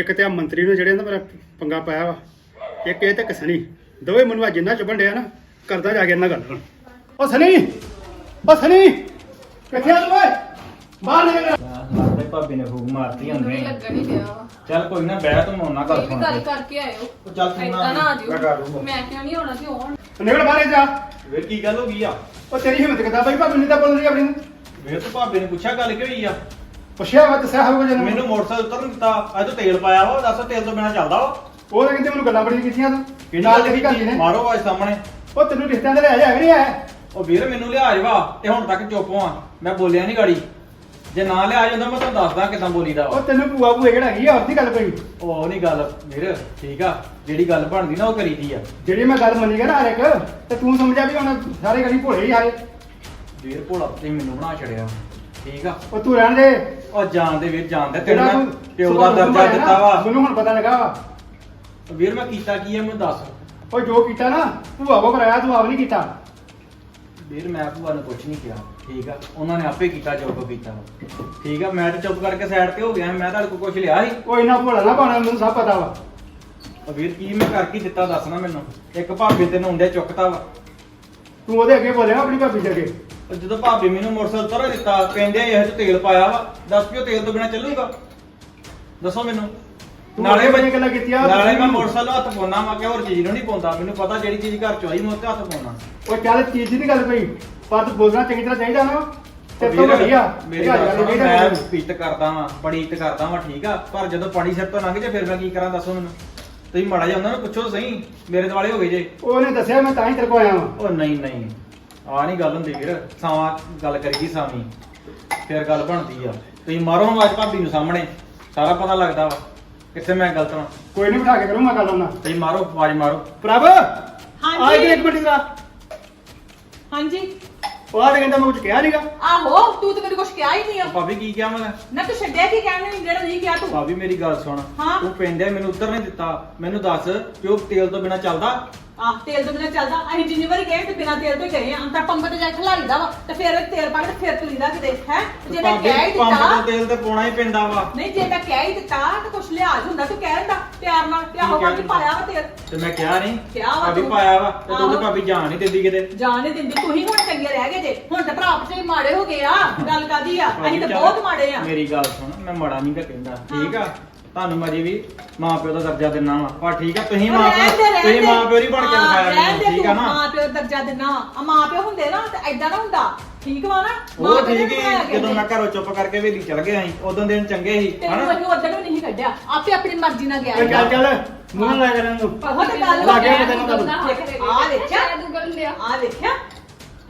ਇੱਕ ਤੇ ਆ ਮੰਤਰੀ ਨੂੰ ਜਿਹੜੇ ਨਾ ਮੇਰਾ ਪੰਗਾ ਪਾਇਆ ਵਾ। ਇੱਕ ਇਹ ਤੇ ਇੱਕ ਸਨੀ। ਦੋਵੇਂ ਮੈਨੂੰ ਅੱਜ ਇੰਨਾ ਚੁੱਭਣ ਡਿਆ ਨਾ ਕਰਦਾ ਜਾ ਕੇ ਇਹਨਾਂ ਗੱਲ ਹੁਣ ਓ ਸਨੀ ਓ ਸਨੀ ਕਿੱਥੇ ਆ ਤੂੰ ਓਏ? ਬਾਹਰ ਨਿਕਲ ਲੱਗਦਾ ਭਾਬੀ ਨੇ ਫੂਕ ਮਾਰਤੀ ਮੈਨੂੰ ਵੀ ਲੱਗਣ ਹੀ ਡਿਆ ਵਾ। ਚੱਲ ਕੋਈ ਨਾ ਬਹਿ ਤੂੰ ਮੋਨਾ ਕਰ ਵੀ ਗੱਲ ਕਰਕੇ ਆਇਓ। ਉਹ ਚੱਲ ਤੂੰ ਏਦਾਂ ਨਾ ਆ ਮੈਂ ਕਰ ਲੂੰਗਾ। ਮੈਂ ਕਿਹਾ ਨਹੀਂ ਹੋਣਾ ਤੇ ਹੋਣ ਨਿਕਲ ਬਾਹਰ ਜਾ। ਵੇਰ ਕੀ ਗੱਲ ਹੋ ਗਈ ਆ? ਓ ਤੇਰੀ ਹਿੰਮਤ ਕਿੱਦਾਂ ਬਈ? ਭਾਬੀ ਨੇ ਤਾਂ ਬੋਲ ਰਹੀ ਆਪਣੀ ਨੂੰ। ਵੇਰ ਤੂੰ ਭਾਬੀ ਨੇ ਪੁੱਛਿਆ ਗੱਲ ਕਿਉਂ ਹੋਈ ਆ? ਪੁੱਛਿਆ ਵਾ ਦੱਸਿਆ ਹੋਊਗਾ ਜਨ ਮੈਨੂੰ ਮੋਟਰਸਾਈਕਲ ਉਤਰਨ ਦਿੱਤਾ। ਅੱਜ ਤੂੰ ਤੇਲ ਪਾਇਆ ਵਾ ਦੱਸ ਤੇਲ ਤੋਂ ਬਿਨਾ ਚੱਲਦਾ ਵਾ। ਉਹ ਤਾਂ ਕਹਿੰਦੇ ਮੈਨੂੰ ਗੱਲਾਂ ਬੜੀਆਂ ਕੀਤੀਆਂ ਤੂੰ। ਨਾਲ ਤੇਰੀ ਘਰ ਦੀ ਨੇ। ਮਾਰੋ ਅੱਜ ਸਾਹਮਣੇ। ਉਹ ਤੈਨੂੰ ਰਿਸ਼ਤਿਆਂ ਦੇ ਲੈ ਜਾ ਨਹੀਂ ਆਇਆ। ਉਹ ਵੀਰ ਮੈਨੂੰ ਲਿਆਜ ਵਾ ਤੇ ਹੁਣ ਤੱਕ ਚੁੱਪ ਆ ਮੈਂ ਬੋਲਿਆ ਨਹੀਂ ਗਾੜੀ। ਜੇ ਨਾ ਲਿਆ ਜਾਂਦਾ ਮੈਂ ਤੁਹਾਨੂੰ ਦੱਸਦਾ ਕਿਦਾਂ ਬੋਲੀਦਾ ਉਹ ਤੈਨੂੰ ਭੂਆ ਭੂਏ ਕਿਹੜਾ ਆ ਹੋਰ ਦੀ ਗੱਲ ਕੋਈ ਉਹ ਨਹੀਂ ਗੱਲ ਵੀਰ ਠੀਕ ਆ। ਜਿਹੜੀ ਗੱਲ ਬਣਦੀ ਨਾ ਉਹ ਕਰੀਦੀ ਆ। ਜਿਹੜੀ ਮੈਂ ਗੱਲ ਮੰਨੀ ਗਿਆ ਨਾ ਹਰ ਇੱਕ ਤੇ ਤੂੰ ਸਮਝਿਆ ਵੀ ਹੁਣ ਸਾਰੇ ਗਲੀ ਭੋਲੇ ਹੀ ਹਾਰੇ। ਵੀਰ ਭੋਲਾ ਤੇ ਮੈਨੂੰ ਬਣਾ ਛੜਿਆ ਠੀਕ ਆ। ਉਹ ਤੂੰ ਰਹਿਣ ਦੇ। ਉਹ ਜਾਣ ਦੇ ਵੀਰ ਜਾਣ ਦੇ। ਤੈਨੂੰ ਜਿਹੜਾ ਮੈਂ ਤੂੰ ਪਿਓ ਦਾ ਦਰਜਾ ਦਿੱਤਾ ਵਾ। ਮੈਨੂੰ ਹੁਣ ਪਤਾ ਲੱਗਾ ਵਾ। ਵੀਰ ਮੈਂ ਕੀਤਾ ਕੀ ਆ ਮੈਨੂੰ ਦੱਸ। ਉਹ ਜੋ ਕੀਤਾ ਨਾ ਭੂਆ ਕੋ ਕਰਾਇਆ ਤੂੰ ਆਪ ਨਹੀਂ ਕੀਤਾ। ਵੀਰ ਮੈਂ ਭੂਆ ਨੂੰ ਕੁਝ ਨਹੀਂ ਕਿਹਾ ਠੀਕ ਆ। ਉਹਨਾਂ ਨੇ ਆਪੇ ਕੀਤਾ ਜੋ ਕੋ ਕੀਤਾ। ਵਾ। ਠੀਕ ਆ ਮੈਂ ਤੇ ਚੁੱਪ ਕਰਕੇ ਸਾਈਡ ਤੇ ਹੋ ਗਿਆ ਮੈਂ ਤੁਹਾਡੇ ਕੋਲ ਕੁਝ ਲਿਆ ਸੀ। ਉਹ ਇੰਨਾ ਭੋਲਾ ਨਾ ਪਾਣਾ ਮੈਨੂੰ ਸਭ ਪਤਾ ਵਾ। ਉਹ ਵੀਰ ਕੀ ਮੈਂ ਕਰ ਕੀ ਦਿੱਤਾ ਦੱਸ ਨਾ ਮੈਨੂੰ। ਇੱਕ ਭਾਬੀ ਤੈਨੂੰ ਹੁੰਦੇ ਚੁੱਕਤਾ ਵਾ। ਤੂੰ ਉਹਦੇ ਅੱਗੇ ਬੋਲਿਆ ਆਪਣੀ ਭਾਬੀ ਦੇ ਅੱਗੇ। ਉਹ ਜਦੋਂ ਭਾਬੀ ਮੈਨੂੰ ਮੋਟਰਸਾਈਕਲ ਉਤਰ ਦਿੱਤਾ ਕਹਿੰਦੇ ਇਹ ਚ ਤੇਲ ਪਾਇਆ ਵਾ। ਦੱਸ ਪਿਓ ਤੇਲ ਤੋਂ ਬਿਨਾ ਚੱਲੂਗਾ? ਦੱਸੋ ਮੈਨੂੰ। ਤੂੰ ਨਾਲੇ ਬੜੀਆਂ ਗੱਲਾਂ ਕੀਤੀਆਂ ਨਾਲੇ ਮੈਂ ਮੋਟਰਸਾਈਕਲ ਨੂੰ ਹੱਥ ਪਾਉਣਾ ਵਾ ਕਿ ਹੋਰ ਚੀਜ਼ ਨੂੰ ਨਹੀਂ ਪਾਉਂਦਾ ਮੈਨੂੰ ਪਤਾ ਜਿਹੜੀ ਚੀਜ਼ ਘਰ ਚ ਆਈ ਮੈਂ ਉੱਤੇ ਹੱਥ ਪਾਉਣਾ। ਉਹ ਚੱਲ ਚੀਜ਼ ਦੀ ਗੱਲ ਪਈ ਪਰ ਤੂੰ ਬੋਲਣਾ ਚੰਗੀ ਤਰ੍ਹਾਂ ਚਾਹੀਦਾ ਨਾ। ਤੇ ਤੋਂ ਵੀਰ, ਵਧੀਆ ਮੇਰੀ ਗੱਲ ਸੁਣੋ, ਮੈਂ ਇੱਜ਼ਤ ਕਰਦਾ ਵਾਂ ਬੜੀ ਇੱਜ਼ਤ ਕਰਦਾ ਵਾਂ ਠੀਕ ਆ ਪਰ ਜਦੋਂ ਪਾਣੀ ਸਿਰ ਤੋਂ ਲੰਘ ਜੇ ਫਿਰ ਮੈਂ ਕੀ ਕਰਾਂ ਦੱਸੋ ਮੈਨੂੰ। ਤੁਸੀਂ ਮਾੜਾ ਜਿਹਾ ਉਹਨਾਂ ਨੂੰ ਪੁੱਛੋ ਸਹੀ ਮੇਰੇ ਦੁਆਲੇ ਹੋ ਗਏ ਜੇ। ਉਹਨੇ ਦੱਸਿਆ ਮੈਂ ਤਾਂ ਹੀ ਤੇਰੇ ਕੋਲ ਆਇਆ ਵਾਂ। ਉਹ ਨਹੀਂ ਨਹੀਂ ਆ ਨਹੀਂ ਗੱਲ ਹੁੰਦੀ ਵੀਰ ਸਾਵਾਂ ਗੱਲ ਕਰੀਦੀ ਸਾਵੀਂ ਫਿਰ ਗੱਲ ਬਣਦੀ ਆ। ਤੁਸੀਂ ਮਾਰੋ ਆਵਾਜ਼ ਭਾਬੀ ਨੂੰ ਸਾਹਮਣੇ ਸਾਰਾ ਪਤਾ ਲੱਗਦਾ ਵਾ। ਕਿੱਥੇ ਮੈਂ ਗਲਤ ਵਾਂ? ਕੋਈ ਨਹੀਂ ਬਿਠਾ ਕੇ ਕਰੂੰ ਮੈਂ ਗੱਲ ਉਹਨਾਂ ਤੁਸੀਂ ਮਾਰੋ ਆਵਾਜ਼ ਮਾਰੋ। ਪ੍ਰਭ! ਹਾਂਜੀ। ਆ ਇੱਕ ਮਿੰਟ ਦਾ ਹਾਂਜੀ। ਉਹ ਆ ਤੇ ਕਹਿੰਦਾ ਮੈਂ ਕੁਝ ਕਿਹਾ ਨਹੀਂਗਾ ਆਹੋ ਤੂੰ ਤੇ ਮੈਨੂੰ ਕੁਝ ਕਿਹਾ ਹੀ ਨਹੀਂ ਆ। ਭਾਬੀ ਕੀ ਕਿਹਾ ਮੈਂ ਨਾ? ਤੂੰ ਛੱਡਿਆ ਕੀ ਕਹਿਣਾ ਨਹੀਂ ਜਿਹੜਾ ਨਹੀਂ ਕਿਹਾ ਤੂੰ? ਭਾਬੀ ਮੇਰੀ ਗੱਲ ਸੁਣ। ਹਾਂ। ਤੂੰ ਪੈਂਦੇ ਮੈਨੂੰ ਉੱਤਰ ਨਹੀਂ ਦਿੱਤਾ। ਮੈਨੂੰ ਦੱਸ ਕਿ ਉਹ ਤੇਲ ਤੋਂ ਬਿਨਾ ਚੱਲਦਾ? ਆਹ ਤੇਲ ਤੋਂ ਬਿਨਾ ਚੱਲਦਾ। ਅਸੀਂ ਜਿੰਨੀ ਵਾਰੀ ਗਏ ਤੇ ਬਿਨਾ ਤੇਲ ਤੋਂ ਹੀ ਗਏ ਆ। ਅੰਤਰ ਪੰਪ ਤੇ ਜਾ ਕੇ ਖਲਾਰੀਦਾ ਵਾ ਤੇ ਫਿਰ ਉਹ ਤੇਲ ਪਾ ਕੇ ਤੇ ਫਿਰ ਤੁਰੀਦਾ ਕਿਤੇ ਹੈ? ਜੇ ਮੈਂ ਭਾਬੀ ਕਹਿ ਹੀ ਪੰਪ ਦਿੱਤਾ ਤੋਂ ਤੇਲ ਤੇ ਪਾਉਣਾ ਹੀ ਪੈਂਦਾ ਵਾ। ਨਹੀਂ ਜੇ ਮੈਂ ਕਹਿ ਹੀ ਦਿੱਤਾ ਤੇ ਕੁਛ ਲਿਹਾਜ਼ ਹੁੰਦਾ ਤੂੰ ਕਹਿ ਦਿੰਦਾ ਪਿਆਰ ਨਾਲ ਤੇ ਆਹੋ ਕੀ ਬਾਕੀ ਕਹਿ ਪਾਇਆ ਵਾ ਤੇਲ। ਤੇ ਮੈਂ ਕਿਹਾ ਨਹੀਂ ਕਿਹਾ ਵਾ ਭਾਬੀ ਤੂੰ। ਪਾਇਆ ਵਾ ਤੇ ਤੂੰ ਤੇ ਆਹੋ। ਭਾਬੀ ਜਾਣ ਨਹੀਂ ਦਿੰਦੀ ਕਿਤੇ। ਜਾਣ ਨਹੀਂ ਦਿੰਦੀ ਤੂੰ ਹੀ ਹੁਣ ਚੰਗੇ ਰਹਿ ਗਏ ਜੇ। ਹੁਣ ਤੇ ਭਰਾ ਆਪਸੇ ਹੀ ਮਾੜੇ ਹੋ ਗਏ ਆ ਗੱਲ ਕਾਦੀ ਆ? ਅਸੀਂ ਤਾਂ ਚੱਲ, ਬਹੁਤ ਮਾੜੇ ਆ। ਮੇਰੀ ਗੱਲ ਸੁਣ ਮੈਂ ਮਾੜਾ ਨਹੀਂ ਤਾਂ ਕਹਿੰਦਾ ਠੀਕ ਆ? ਤੁਹਾਨੂੰ ਮਜੇ ਵੀ ਮਾਂ ਪਿਓ ਦਾ ਦਰਜਾ ਦਿੰਨਾ ਵਾ। ਪਰ ਠੀਕ ਆ ਤੁਸੀਂ ਮਾਂ ਪਿਓ ਤੁਸੀਂ। ਮਾਂ ਪਿਓ ਨਹੀਂ ਬਣ ਕੇ ਦਿਖਾਇਆ ਮੈਨੂੰ ਠੀਕ ਆ ਨਾ? ਮਾਂ ਪਿਓ ਦਰਜਾ ਦਿਨਾ। ਆ ਮਾਂ ਪਿਓ ਹੁੰਦੇ ਨਾ ਤੇ ਐਦਾਂ ਨਾ ਹੁੰਦਾ। ਠੀਕ ਵਾ ਨਾ? ਮਾਂ ਉਹ ਨੇ ਠੀਕ ਬਣਾਇਆ ਹੀ ਜਦੋਂ। ਮੈਂ ਘਰੋਂ ਚੁੱਪ ਕਰਕੇ ਵੇਲੀ ਚਲ ਗਿਆ ਸੀ ਉਦੋਂ ਦਿਨ ਚੰਗੇ ਸੀ ਤੈਨੂੰ ਹਨਾ? ਅਸੀਂ ਉਦੋਂ ਵੀ ਨਹੀਂ ਕੱਢਿਆ। ਆਪੇ ਆਪਣੀ ਮਰਜ਼ੀ ਨਾਲ ਗਿਆ ਚੱਲ ਚੱਲ ਚੱਲ ਮੂੰਹ ਨਾ ਕਰਨ ਨੂੰ ਬਹੁਤ ਗੱਲ ਲੱਗ ਗਿਆ ਹੋ ਪਤਾ ਨੀ ਤੁਹਾਨੂੰ। ਆ ਲਿਆ। ਆ ਵੇਖਿਆ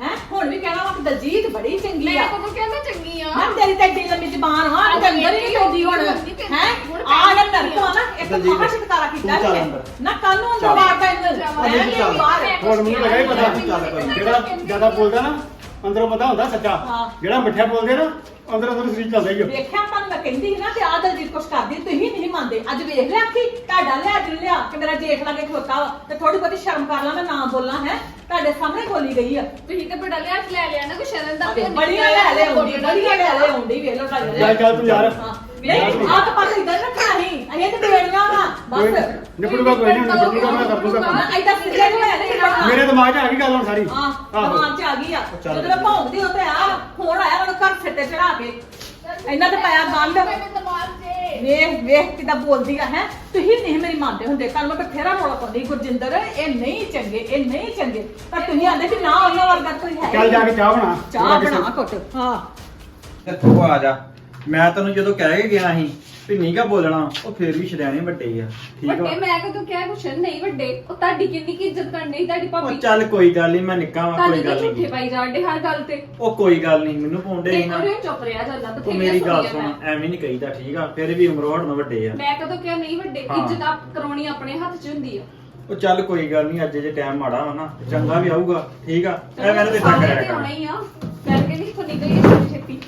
ਹੈ? ਹੁਣ ਵੀ ਕਹਿਣਾ ਵਾ ਕਿ ਦਲਜੀਤ ਬੜੀ ਚੰਗੀ ਮੈਂ ਆ। ਕਦੋਂ ਕਿਹਾ ਮੈਂ ਚੰਗੀ ਆ? ਮੈਂ ਤੇਰੀ ਤੇ ਏਡੀ ਲੰਮੀ ਜ਼ਬਾਨ ਵਾ ਤੇ ਅੰਦਰ ਹੀ ਨਹੀਂ ਪੈਂਦੀ ਹੁਣ। ਹੈ? ਆ ਨਾ ਨਰਕ ਵਾ ਨਾ ਇੱਕ ਮਹਾ ਸ਼ਿਕਾਰਾ ਕੀਤਾ ਤੂੰ ਚੱਲ ਇਹਨੇ। ਅੰਦਰ। ਨਾ ਕੱਲ ਨੂੰ ਅੰਦਰ। ਰਹਿਣ ਦੇ ਬਾਹਰ। ਹੁਣ ਮੈਨੂੰ ਲੱਗਾ ਹੀ ਪਤਾ ਚੱਲ ਕੋਈ। ਜਿਹੜਾ ਜ਼ਿਆਦਾ ਬੋਲਦਾ ਨਾ ਅੰਦਰੋਂ ਪਤਾ ਹੁੰਦਾ ਸੱਚਾ। ਹਾਂ। ਜਿਹੜਾ ਮਿੱਠਾ ਬੋਲਦੇ ਨਾ ਅੰਦਰ ਅੰਦਰ ਸਰੀਰ ਚੱਲਦਾ ਹੀ ਆ। ਵੇਖਿਆ ਤੁਹਾਨੂੰ ਮੈਂ ਕਹਿੰਦੀ ਸੀ ਨਾ ਤੇ ਆ ਦਲਜੀਤ ਕੁਛ ਕਰਦੀ ਤੁਸੀਂ ਨਹੀਂ ਮੰਨਦੇ। ਅੱਜ ਵੇਖ ਲਿਆ ਕਿ ਤੁਹਾਡਾ ਲਿਆ ਜਿ ਲਿਆ ਕਿ ਮੇਰਾ ਜੇਠ ਲਾਗੇ ਖਲੋਤਾ ਵਾ। ਤੇ ਥੋੜੀ ਬਹੁਤੀ ਸ਼ਰਮ ਕਰ ਲਾ ਮੈਂ ਨਾ ਬੋਲਾਂ ਹੈ। ਤੁਹਾਡੇ ਸਾਹਮਣੇ ਬੋਲੀ ਗਈ ਆ। ਤੁਸੀਂ ਤੇ ਬੜਾ ਲਿਆ ਲੈ ਲਿਆ ਨਾ ਕੋਈ ਸ਼ਰਨ ਦਾ ਬੜੀਆਂ ਲੈ ਲੈ ਆਉਂਦੀ ਬੜੀਆਂ ਲੈ ਲੈ ਆਉਂਦੀ ਵੇਖ ਲੋ ਤੁਹਾਡੇ ਚੱਲ ਚੱਲ ਤੂੰ ਯਾਰ। ਹਾਂ। ਨਹੀਂ ਆ ਤਾਂ ਪਾਸੇ ਇਧਰ ਰੱਖਣਾ ਨਹੀਂ ਅਸੀਂ ਤੇ ਬੇੜੀਆਂ ਵਾ ਕੋਈ ਬਸ ਨਿਪੜੂਗਾ ਕੋਈ ਨਹੀਂ ਨਿਪੜੂਗਾ ਮੈਂ ਕਰ ਦੂੰਗਾ ਕੰਮ। ਐਦਾਂ ਸਿੱਧੇ ਨਹੀਂ ਹੋਇਆ ਨਹੀਂ ਕਰਨਾ ਮੇਰੇ ਦਿਮਾਗ 'ਚ ਆ ਗਈ ਗੱਲ ਹੁਣ ਸਾਰੀ। ਹਾਂ ਆਹੋ। ਦਿਮਾਗ 'ਚ ਆ ਗਈ ਆ। ਚੱਲ। ਜਦੋਂ ਭੌਂਕਦੀ ਉਹ ਤੇ ਆ ਫੋਨ ਆਇਆ ਉਹਨੂੰ ਘਰ ਸਿੱਟੇ ਚੜਾ ਕੇ। ਇਹਨਾਂ ਤੇ ਪਾਇਆ ਬੰਦ। ਮੇਰੇ ਦਿਮਾਗ 'ਚ। ਵੇਖ ਵੇਖ ਕਿਦਾਂ ਬੋਲਦੀ ਆ ਹੈ। ਤੁਸੀਂ ਨਹੀਂ ਮੇਰੀ ਮੰਨਦੇ ਹੁੰਦੇ। ਕੱਲ ਮੈਂ ਬਥੇਰਾ ਰੋਲਾ ਪਾਉਂਦੀ। ਗੁਰਜਿੰਦਰ ਇਹ ਨਹੀਂ ਚੰਗੇ ਇਹ ਨਹੀਂ ਚੰਗੇ। ਪਰ ਤੁਸੀਂ ਆਂਦੇ ਕਿ ਨਾ ਉਹਨਾਂ ਵਰਗਾ ਕੋਈ ਹੈ ਚੱਲ ਜਾ ਕੇ ਚਾਹ ਬਣਾ। ਚਾਹ ਬਣਾ ਘੁੱਟ। ਹਾਂ। ਤੇ ਤੂੰ ਆ ਜਾ। ਮੈਂ ਤੈਨੂੰ ਜਦੋਂ ਕਹਿ ਕੇ ਗਿਆ ਸੀ ਵੀ ਨੀਗਾ ਬੋਲਣਾ ਉਹ ਫੇਰ ਵੀ ਸ਼ਰਿਆਣੇ ਵੱਡੇ ਆ। ਠੀਕ ਵੱਡੇ ਵਾ? ਮੈਂ ਕਦੋਂ ਕਿਹਾ ਕੁਛ ਨਹੀਂ ਵੱਡੇ ਉਹ ਤੁਹਾਡੀ ਕਿੰਨੀ ਕੀ ਇੱਜ਼ਤ ਕਰਨੀ ਤੁਹਾਡੀ ਉਹ ਭਾਬੀ। ਚੱਲ ਕੋਈ ਗੱਲ ਨਹੀਂ ਮੈਂ ਨਿੱਕਾ ਵਾਂ ਤੁਹਾਨੂੰ ਕੋਈ ਤਾਂ ਗੱਲ ਝੂਠੇ ਨਹੀਂ ਪਾਈ ਜਾਂਦੇ ਹਰ ਗੱਲ ਤੇ। ਉਹ ਕੋਈ ਗੱਲ ਨਹੀਂ ਮੈਨੂੰ ਪਾਉਂਦੇ ਇੱਕ ਨਾ। ਵਾਰੀ ਚੁੱਪ ਰਿਹਾ ਜਾਂਦਾ ਤੂੰ ਬਥੇਰੀਆਂ ਮੇਰੀ ਗੱਲ ਸੁਣੀਆਂ ਸੁਣ ਮੈਂ। ਐਵੇਂ ਨਹੀਂ ਕਹੀਦਾ ਠੀਕ ਆ? ਫਿਰ ਵੀ ਉਮਰੋਂ ਹਟਣ ਵੱਡੇ ਆ। ਮੈਂ ਕਦੋਂ ਕਿਹਾ ਨਹੀਂ ਵੱਡੇ ਹਾਂ। ਇੱਜ਼ਤ ਆਪ ਕਰਾਉਣੀ ਆਪਣੇ ਹੱਥ 'ਚ ਹੁੰਦੀ ਆ। ਉਹ ਚੱਲ ਕੋਈ ਗੱਲ ਨਹੀਂ ਅੱਜ ਜੇ ਟਾਈਮ ਮਾੜਾ ਵਾ ਨਾ ਚੰਗਾ ਵੀ ਆਊਗਾ ਠੀਕ ਆ? ਐਵੇਂ ਨਾ ਤੇ ਆਉਣਾ ਕਰ ਹੀ ਆ ਮੈਂ ਕਹਿੰਦੀ ਇੱਥੋਂ ਨਿਕਲੀਏ ਛੇਤੀ ਛੇਤੀ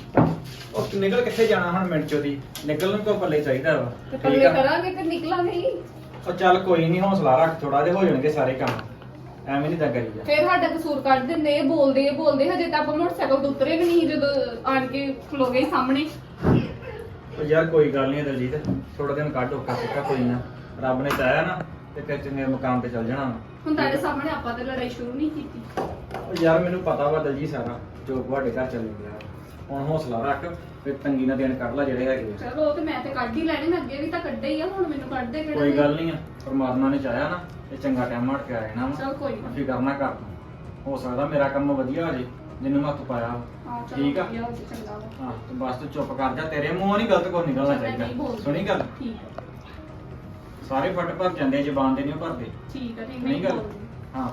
ਉਹ ਨਿਕਲ ਕਿੱਥੇ ਜਾਣਾ ਹੁਣ ਮਿੰਟ ਚੋਂ ਦੀ ਨਿਕਲਣ ਨੂੰ ਕੋ ਪੱਲੇ ਚਾਹੀਦਾ ਵਾ? ਤੇ ਠੀਕ ਪੱਲੇ ਆ। ਕਰਾਂਗੇ ਤੇ ਨਿਕਲਾਂਗੇ ਹੀ। ਉਹ ਚੱਲ ਕੋਈ ਨਹੀਂ ਹੌਸਲਾ ਰੱਖ ਥੋੜਾ ਜਿਹਾ ਹੋ ਜਾਣਗੇ ਸਾਰੇ ਕੰਮ। ਐਵੇਂ ਨਹੀਂ ਤਾਂ ਕਰੀ ਜਾ। ਫਿਰ ਸਾਡਾ ਕਸੂਰ ਕੱਢ ਦਿੰਦੇ ਇਹ ਬੋਲਦੇ ਇਹ ਬੋਲਦੇ ਹਜੇ ਤਾਂ ਆਪਾਂ ਮੋਟਰਸਾਈਕਲ ਤੋਂ ਉਤਰੇ ਵੀ ਨਹੀਂ ਜਦੋਂ ਆਣ ਕੇ ਖਲੋ ਗਏ ਸਾਹਮਣੇ। ਉਹ ਯਾਰ ਕੋਈ ਗੱਲ ਨਹੀਂ ਦਲਜੀਤ ਥੋੜਾ ਦਿਨ ਕੱਢ ਔਖਾ ਸਿੱਕਾ ਕੋਈ ਨਾ। ਰੱਬ ਨੇ ਚਾਹਿਆ ਨਾ ਤੇ ਫਿਰ ਚੰਗੇ ਮੁਕਾਮ ਤੇ ਚੱਲ ਜਾਣਾ ਵਾ। ਹੁਣ ਤੁਹਾਡੇ ਸਾਹਮਣੇ ਆਪਾਂ ਤੇ ਲੜਾਈ ਸ਼ੁਰੂ ਨਹੀਂ ਕੀਤੀ। ਉਹ ਯਾਰ ਮੈਨੂੰ ਪਤਾ ਵਾ ਦਲਜੀਤ ਸਾਰਾ ਜੋ ਤੁਹਾਡੇ ਘਰ ਚੱਲ ਗਿਆ। ਹੁਣ ਹੌਸਲਾ ਰੱਖ ਫਿਰ ਤੰਗੀ ਨਾਲ ਦਿਨ ਕੱਢ ਲੈ ਜਿਹੜੇ ਹੈਗੇ ਆ। ਚਲੋ ਉਹ ਤੇ ਮੈਂ ਤੇ ਕੱਢ ਹੀ ਲੈਣੇ ਮੈਂ ਅੱਗੇ ਵੀ ਤਾਂ ਕੱਢੇ ਹੀ ਆ ਹੁਣ ਮੈਨੂੰ ਕੱਢ ਦੇ ਕਿਹੜਾ ਕੋਈ। ਗੱਲ ਨਹੀਂ ਆ ਪਰਮਾਤਮਾ ਨੇ ਚਾਹਿਆ ਨਾ ਇਹ ਚੰਗਾ ਟਾਈਮ ਹਟ ਕੇ ਆ ਜਾਣਾ ਵਾ ਚਲ ਕੋਈ ਨਾ ਫਿਕਰ ਕਰਨਾ ਕਰ ਤੂੰ। ਹੋ ਸਕਦਾ ਮੇਰਾ ਕੰਮ ਵਧੀਆ ਹੋ ਜੇ ਜਿੰਨੂੰ ਮੈਂ ਹੱਥ ਪਾਇਆ ਵਾ। ਹਾਂ ਚਲੋ ਠੀਕ ਆ ਵਧੀਆ ਹੋ ਗਿਆ, ਚੰਗਾ ਵਾ। ਹਾਂ ਤੂੰ ਬਸ ਤੂੰ ਚੁੱਪ ਕਰ ਜਾ ਤੇਰੇ ਮੂੰਹੋਂ ਨਹੀਂ ਗਲਤ ਕੋਈ ਨਿਕਲਣਾ ਮੈਂ ਨਹੀਂ ਚਾਹੀਦਾ ਬੋਲਦੀ। ਸੁਣੀ ਗੱਲ ਠੀਕ ਸਾਰੇ ਫਟ ਭਰ ਜਾਂਦੇ ਜ਼ਬਾਨ ਦੇ ਨਹੀਂ ਭਰਦੇ ਠੀਕ ਹੈ ਨਹੀਂ ਨਹੀਂ ਨਹੀਂ ਗੱਲ ਬੋਲਦੀ ਹਾਂ